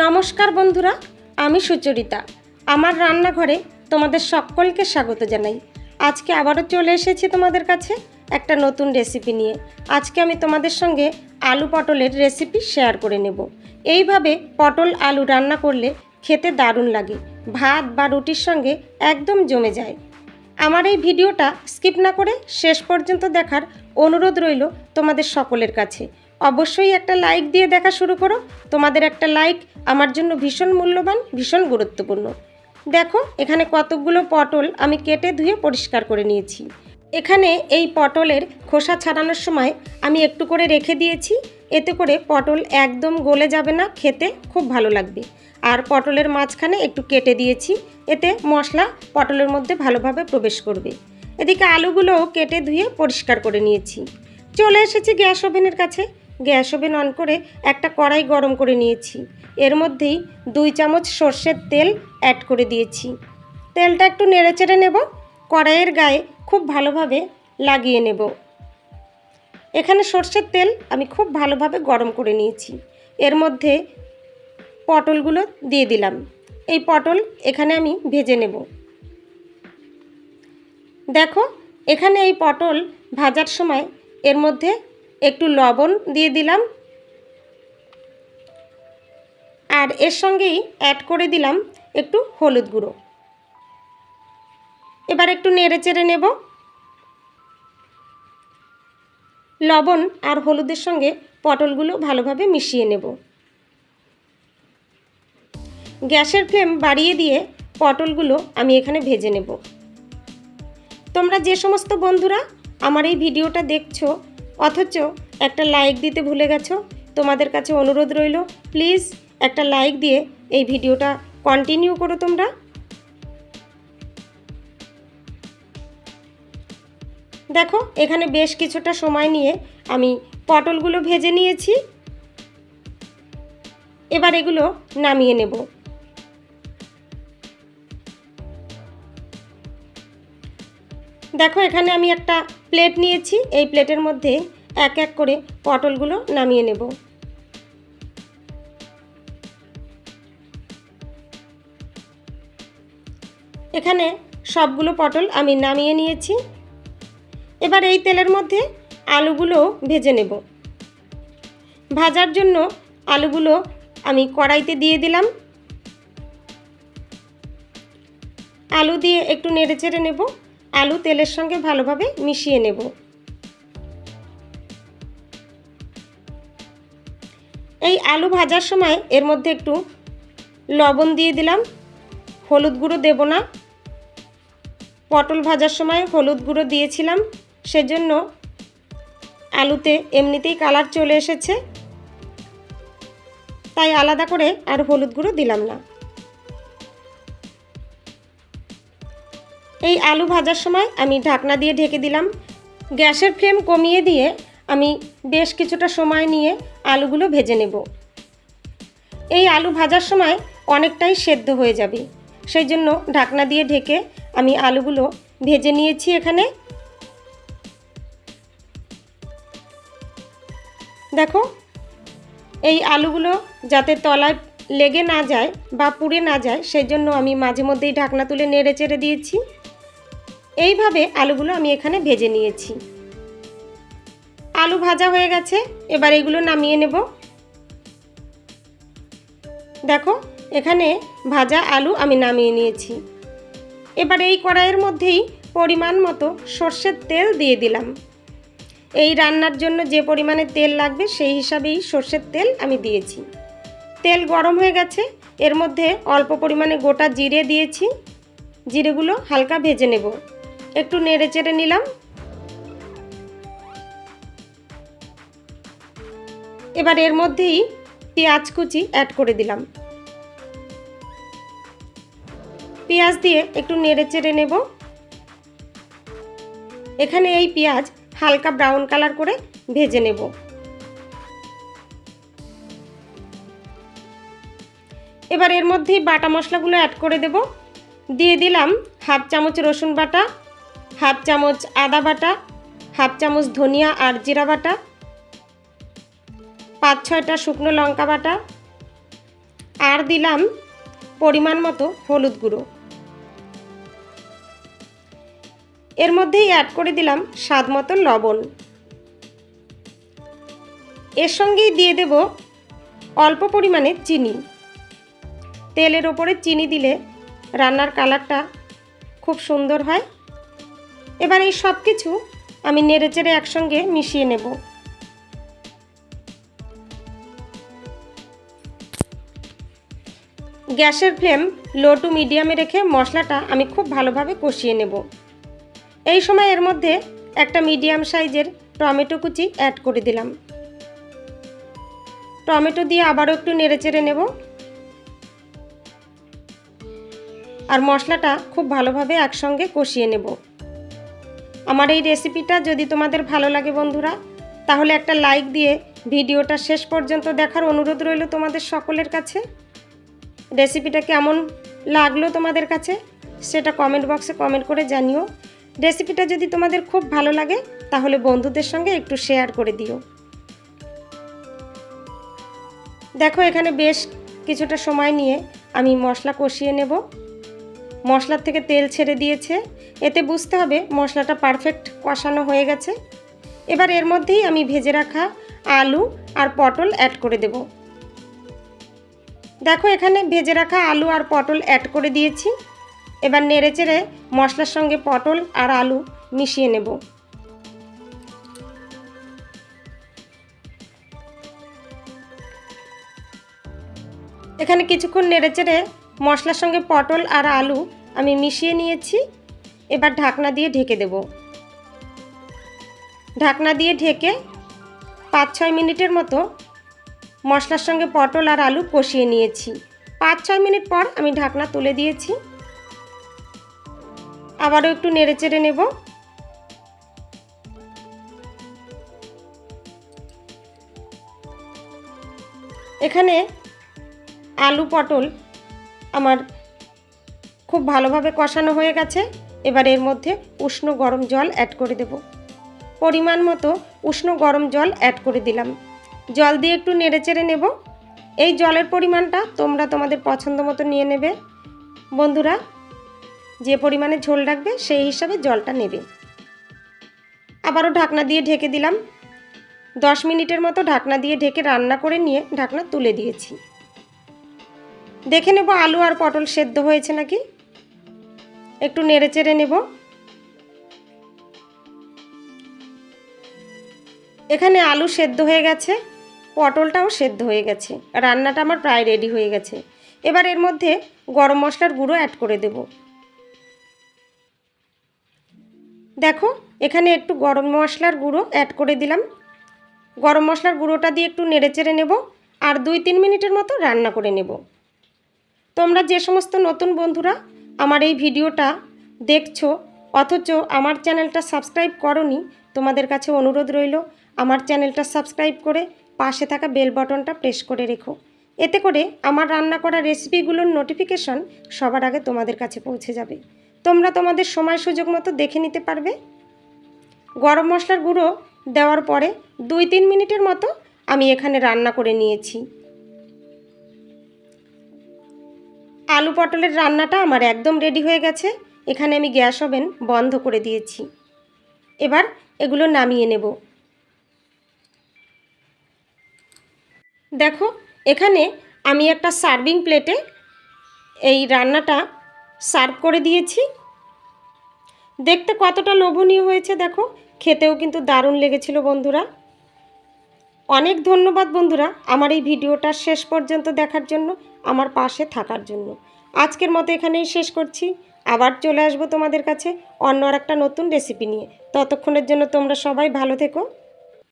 নমস্কার বন্ধুরা, আমি সুচরিতা। আমার রান্নাঘরে তোমাদের সকলকে স্বাগত জানাই। আজকে আবারও চলে এসেছি তোমাদের কাছে একটা নতুন রেসিপি নিয়ে। আজকে আমি তোমাদের সঙ্গে আলু পটলের রেসিপি শেয়ার করে নেব। এইভাবে পটল আলু রান্না করলে খেতে দারুণ লাগে। ভাত বা রুটির সঙ্গে একদম জমে যায়। আমার এই ভিডিওটা স্কিপ না করে শেষ পর্যন্ত দেখার অনুরোধ রইল তোমাদের সকলের কাছে। অবশ্যই একটা লাইক দিয়ে দেখা শুরু করো। তোমাদের একটা লাইক আমার জন্য ভীষণ মূল্যবান, ভীষণ গুরুত্বপূর্ণ। দেখো, এখানে কতকগুলো পটল আমি কেটে ধুয়ে পরিষ্কার করে নিয়েছি। এখানে এই পটলের খোসা ছাড়ানোর সময় আমি একটু করে রেখে দিয়েছি। এতে করে পটল একদম গলে যাবে না, খেতে খুব ভালো লাগবে। আর পটলের মাঝখানে একটু কেটে দিয়েছি। এতে মশলা পটলের মধ্যে ভালোভাবে প্রবেশ করবে। এদিকে আলুগুলোও কেটে ধুয়ে পরিষ্কার করে নিয়েছি। চলে এসেছি গ্যাস ওভেনের কাছে। গ্যাস ওভেন অন করে একটা কড়াই গরম করে নিয়েছি। এর মধ্যেই দুই চামচ সর্ষের তেল অ্যাড করে দিয়েছি। তেলটা একটু নেড়ে চেড়ে নেব, কড়াইয়ের গায়ে খুব ভালোভাবে লাগিয়ে নেব। এখানে সর্ষের তেল আমি খুব ভালোভাবে গরম করে নিয়েছি। এর মধ্যে পটলগুলো দিয়ে দিলাম। এই পটল এখানে আমি ভেজে নেব। দেখো, এখানে এই পটল ভাজার সময় এর মধ্যে একটু লবণ দিয়ে দিলাম। আর এর সঙ্গেই অ্যাড করে দিলাম একটু হলুদ গুঁড়ো। এবার একটু নেড়ে চেড়ে নেব। লবণ আর হলুদের সঙ্গে পটলগুলো ভালোভাবে মিশিয়ে নেব। গ্যাসের ফ্লেম বাড়িয়ে দিয়ে পটলগুলো আমি এখানে ভেজে নেব। তোমরা যে সমস্ত বন্ধুরা আমার এই ভিডিওটা দেখছ অথচ একটা লাইক দিতে ভুলে গেছো? তোমাদের কাছে অনুরোধ রইল প্লিজ একটা লাইক দিয়ে এই ভিডিওটা কন্টিনিউ করো তোমরা। দেখো, এখানে বেশ কিছুটা সময় নিয়ে আমি পটলগুলো ভেজে নিয়েছি। এবার এগুলো নামিয়ে নেব। দেখো, এখানে আমি একটা প্লেট নিয়েছি। এই প্লেটের মধ্যে এক এক করে পটলগুলো নামিয়ে নেব। এখানে সবগুলো পটল আমি নামিয়ে নিয়েছি। এবার এই তেলের মধ্যে আলুগুলো ভেজে নেব। ভাজার জন্য আলুগুলো আমি কড়াইতে দিয়ে দিলাম। আলু দিয়ে একটু নেড়ে চেড়ে নেব। আলু তেলের সঙ্গে ভালোভাবে মিশিয়ে নেব। এই আলু ভাজার সময় এর মধ্যে একটু লবণ দিয়ে দিলাম। হলুদ গুঁড়ো দেব না। পটল ভাজার সময় হলুদ গুঁড়ো দিয়েছিলাম। সেজন্য আলুতে এমনিতেই কালার চলে এসেছে। তাই আলাদা করে আর হলুদ গুঁড়ো দিলাম না। এই আলু ভাজার সময় আমি ঢাকনা দিয়ে ঢেকে দিলাম। গ্যাসের ফ্লেম কমিয়ে দিয়ে আমি বেশ কিছুটা সময় নিয়ে আলুগুলো ভেজে নেব। এই আলু ভাজার সময় অনেকটাই সেদ্ধ হয়ে যাবে। সেই জন্য ঢাকনা দিয়ে ঢেকে আমি আলুগুলো ভেজে নিয়েছি এখানে। দেখো, এই আলুগুলো যাতে তলায় লেগে না যায় বা পুড়ে না যায়, সেই জন্য আমি মাঝে মধ্যেই ঢাকনা তুলে নেড়ে চেড়ে দিয়েছি। এইভাবে আলুগুলো আমি এখানে ভেজে নিয়েছি। আলু ভাজা হয়ে গেছে, এবার এগুলো নামিয়ে নেব। দেখো, এখানে ভাজা আলু আমি নামিয়ে নিয়েছি। এবার এই কড়াইয়ের মধ্যেই পরিমাণ মতো সর্ষের তেল দিয়ে দিলাম। এই রান্নার জন্য যে পরিমাণে তেল লাগবে সেই হিসাবেই সর্ষের তেল আমি দিয়েছি। তেল গরম হয়ে গেছে, এর মধ্যে অল্প পরিমাণে গোটা জিরে দিয়েছি। জিরেগুলো হালকা ভেজে নেব। একটু নেড়ে চেড়ে নিলাম। এবার এর মধ্যেই পেঁয়াজ কুচি অ্যাড করে দিলাম। পেঁয়াজ দিয়ে একটু নেড়ে চেড়ে নেব। এখানে এই পেঁয়াজ হালকা ব্রাউন কালার করে ভেজে নেব। এবার এর মধ্যেই বাটা মশলাগুলো অ্যাড করে দেব। দিয়ে দিলাম হাফ চামচ রসুন বাটা। হাফ চামচ আদা বাটা, হাফ চামচ ধনিয়া আর জিরা বাটা, পাঁচ ছয়টা শুকনো লঙ্কা বাটা আর দিলাম পরিমাণ মতো হলুদ গুঁড়ো। এর মধ্যেই অ্যাড করে দিলাম স্বাদ মতো লবণ। এর সঙ্গেই দিয়ে দেব অল্প পরিমাণে চিনি। তেলের ওপরে চিনি দিলে রান্নার কালারটা খুব সুন্দর হয়। এবার এই সব কিছু আমি নেড়ে চেড়ে একসঙ্গে মিশিয়ে নেব। গ্যাসের ফ্লেম লো টু মিডিয়ামে রেখে মশলাটা আমি খুব ভালোভাবে কষিয়ে নেব। এই সময় এর মধ্যে একটা মিডিয়াম সাইজের টমেটো কুচি অ্যাড করে দিলাম। টমেটো দিয়ে আবারও একটু নেড়ে চেড়ে নেব। আর মশলাটা খুব ভালোভাবে একসঙ্গে কষিয়ে নেব। আমার এই রেসিপিটা যদি তোমাদের ভালো লাগে বন্ধুরা, তাহলে একটা লাইক দিয়ে ভিডিওটা শেষ পর্যন্ত দেখার অনুরোধ রইল তোমাদের সকলের কাছে। রেসিপিটা কেমন লাগল তোমাদের কাছে, সেটা কমেন্ট বক্সে কমেন্ট করে জানিও। রেসিপিটা যদি তোমাদের খুব ভালো লাগে, তাহলে বন্ধুদের সঙ্গে একটু শেয়ার করে দিও। দেখো, এখানে বেশ কিছুটা সময় নিয়ে আমি মশলা কষিয়ে নেব। মশলার থেকে তেল ছেড়ে দিয়েছে। এতে বুঝতে হবে মশলাটা পারফেক্ট কষানো হয়ে গেছে। এবার এর মধ্যেই আমি ভেজে রাখা আলু আর পটল অ্যাড করে দেব। দেখো এখানে ভেজে রাখা আলু আর পটল অ্যাড করে দিয়েছি। এবার নেড়েচেড়ে মশলার সঙ্গে পটল আর আলু মিশিয়ে নেব। এখানে কিছুক্ষণ নেড়েচেড়ে মশলার সঙ্গে পটল আর আলু আমি মিশিয়ে নিয়েছি। এবার ঢাকনা দিয়ে ঢেকে দেব। ঢাকনা দিয়ে ঢেকে পাঁচ ছয় মিনিটের মতো মশলার সঙ্গে পটল আর আলু কষিয়ে নিয়েছি। পাঁচ ছয় মিনিট পর আমি ঢাকনা তুলে দিয়েছি। আবারও একটু নেড়ে চেড়ে নেব। এখানে আলু পটল আমার খুব ভালোভাবে কষানো হয়ে গেছে। এবার এর মধ্যে উষ্ণ গরম জল অ্যাড করে দেব। পরিমাণ মতো উষ্ণ গরম জল অ্যাড করে দিলাম। জল দিয়ে একটু নেড়ে চেড়ে নেব। এই জলের পরিমাণটা তোমরা তোমাদের পছন্দ মতো নিয়ে নেবে। বন্ধুরা, যে পরিমাণে ঝোল রাখবে সেই হিসাবে জলটা নেবে। আবারও ঢাকনা দিয়ে ঢেকে দিলাম। দশ মিনিটের মতো ঢাকনা দিয়ে ঢেকে রান্না করে নিয়ে ঢাকনা তুলে দিয়েছি। দেখে নেব আলু আর পটল সেদ্ধ হয়েছে নাকি? একটু নেড়ে চেড়ে নেব। এখানে আলু সেদ্ধ হয়ে গেছে, পটলটাও সেদ্ধ হয়ে গেছে, রান্নাটা আমার প্রায় রেডি হয়ে গেছে। এবার এর মধ্যে গরম মশলার গুঁড়ো অ্যাড করে দেব। দেখো, এখানে একটু গরম মশলার গুঁড়ো অ্যাড করে দিলাম। গরম মশলার গুঁড়োটা দিয়ে একটু নেড়ে চেড়ে নেব আর দুই তিন মিনিটের মতো রান্না করে নেব। তোমরা যে সমস্ত নতুন বন্ধুরা আমার এই ভিডিওটা দেখছ, অথচ আমার চ্যানেলটা সাবস্ক্রাইব করনি, তোমাদের কাছে অনুরোধ রইল, আমার চ্যানেলটা সাবস্ক্রাইব করে পাশে থাকা বেল বটনটা প্রেস করে রেখো। এতে করে আমার রান্না করা রেসিপিগুলোর নোটিফিকেশন সবার আগে তোমাদের কাছে পৌঁছে যাবে। তোমরা তোমাদের সময় সুযোগ মতো দেখে নিতে পারবে। গরম মশলার গুঁড়ো দেওয়ার পরে দুই তিন মিনিটের মতো আমি এখানে রান্না করে নিয়েছি। আলু পটলের রান্নাটা আমার একদম রেডি হয়ে গেছে। এখানে আমি গ্যাস ওভেন বন্ধ করে দিয়েছি। এবার এগুলো নামিয়ে নেব। দেখো, এখানে আমি একটা সার্ভিং প্লেটে এই রান্নাটা সার্ভ করে দিয়েছি। দেখতে কতটা লোভনীয় হয়েছে দেখো, খেতেও কিন্তু দারুণ লেগেছিল বন্ধুরা। অনেক ধন্যবাদ বন্ধুরা আমার এই ভিডিওটা শেষ পর্যন্ত দেখার জন্য, আমার পাশে থাকার জন্য। আজকের মতো এখানেই শেষ করছি। আবার চলে আসব তোমাদের কাছে অন্য আর একটা নতুন রেসিপি নিয়ে। ততক্ষণের জন্য তোমরা সবাই ভালো থেকো।